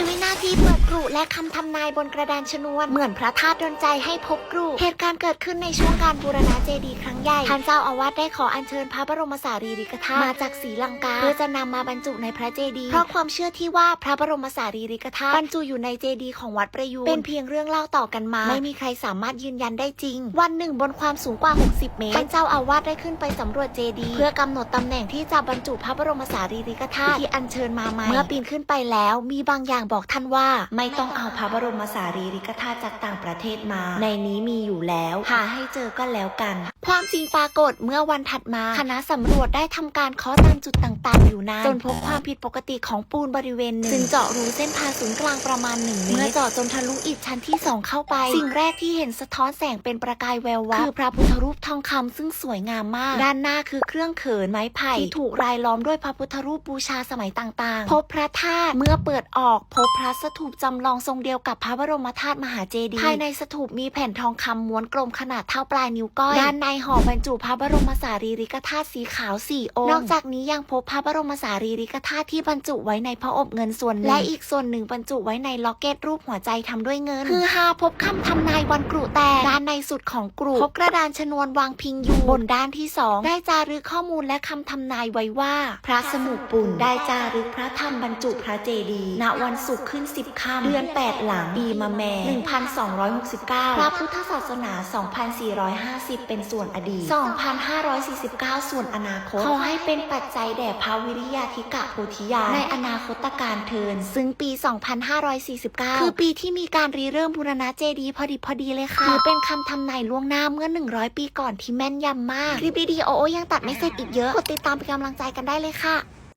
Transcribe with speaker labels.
Speaker 1: ยวินาทีเปิดกรุและคำทำนายบนกระดานชนวน เหมือนพระธาตุดลใจให้พบกรุเหตุการณ์เกิดขึ้นในช่วงการบูรณะเจดีย์ครั้งใหญ่ท่านเจ้าอาวาสได้ขออัญเชิญพระบรมสารีริกธาตุมาจากศรีลังกาเพื่อจะนำมาบรรจุในพระเจดีย์เพราะความเชื่อที่ว่าพระบรมสารีริกธาตุบรรจุอยู่ในเจดีย์ของวัดประยูรเป็นเพียงเรื่องเล่าต่อกันมา ไม่มีใครสามารถยืนยันได้จริง วันหนึ่งบนความสูงกว่า 60 เมตรท่านเจ้าอาวาสได้ขึ้นไปสำรวจเจดีย์เพื่อกำหนดตำแหน่งที่จะบรรจุพระบรมสารีริกธาตุที่อัญเชิญมาใหม่เมื่อปีนขึ้นไปแล้วมีบางอย่างบอกท่านว่าไม่ต้องเอาพระบรมสารีริกธาตุจากต่างประเทศมา ในนี้มีอยู่แล้วหาให้เจอก็แล้วกัน ความจริงปรากฏเมื่อวันถัดมา คณะสำรวจได้ทำการเคาะตามจุดต่างๆ อยู่นานจนพบความผิดปกติของปูนบริเวณหนึ่งจึงเจาะรูเส้นผ่าศูนย์กลางประมาณหนึ่งเมตรเมื่อเจาะจนทะลุอิฐชั้นที่สองเข้าไป สิ่งแรกที่เห็นสะท้อนแสงเป็นประกายแวววับคือพระพุทธรูปทองคำซึ่งสวยงามมาก ด้านหน้าคือเครื่องเขินไม้ไผ่ที่ถูกรายล้อมด้วยพระพุทธรูปบูชาสมัยต่างๆ พบพระธาตุเมื่อเปิดออกพบพระสถูปจำลองทรงเดียวกับพระบรมธาตุมหาเจดีย์ภายในสถูปมีแผ่นทองคำม้วนกลมขนาดเท่าปลายนิ้วก้อย ด้านในห่อบรรจุพระบรมสารีริกธาตุสีขาวสี่องค์ นอกจากนี้ยังพบพระบรมสารีริกธาตุที่บรรจุไว้ในพระอบเงินส่วนหนึ่งและอีกส่วนหนึ่งบรรจุไว้ในล็อกเก็ตรูปหัวใจทำด้วยเงิน คือหาพบคำทำนายวันกรุแตกด้านในสุดของกรุพบกระดานชนวนวางพิงอยู่บนด้านที่สองได้จารึกข้อมูลและคำทำนายไว้ว่า พระสมุปุ่นได้จารึกพระธรรมบรรจุพระเจดีย์ณวันศุกร์ขึ้นสิบค่ำเดือนแปดหลังปีมะแม่ 1269 พระพุทธศาสนา 2450 เป็นส่วนอดีต 2549 ส่วนอนาคต ขอให้เป็นปัจจัยแด่พระวิริยาธิกะโพธิญาณในอนาคตการเทิน ซึ่งปี 2549 คือปีที่มีการรีเริ่มบูรณะเจดีย์พอดีพอดีเลยค่ะ ถือเป็นคำทำนายล่วงหน้าเมื่อ 100 ปีก่อนที่แม่นยำมาก คลิปดีๆโอโอยังตัดไม่เสร็จอีกเยอะ กดติดตามเป็นกำลังใจกันได้เลยค่ะ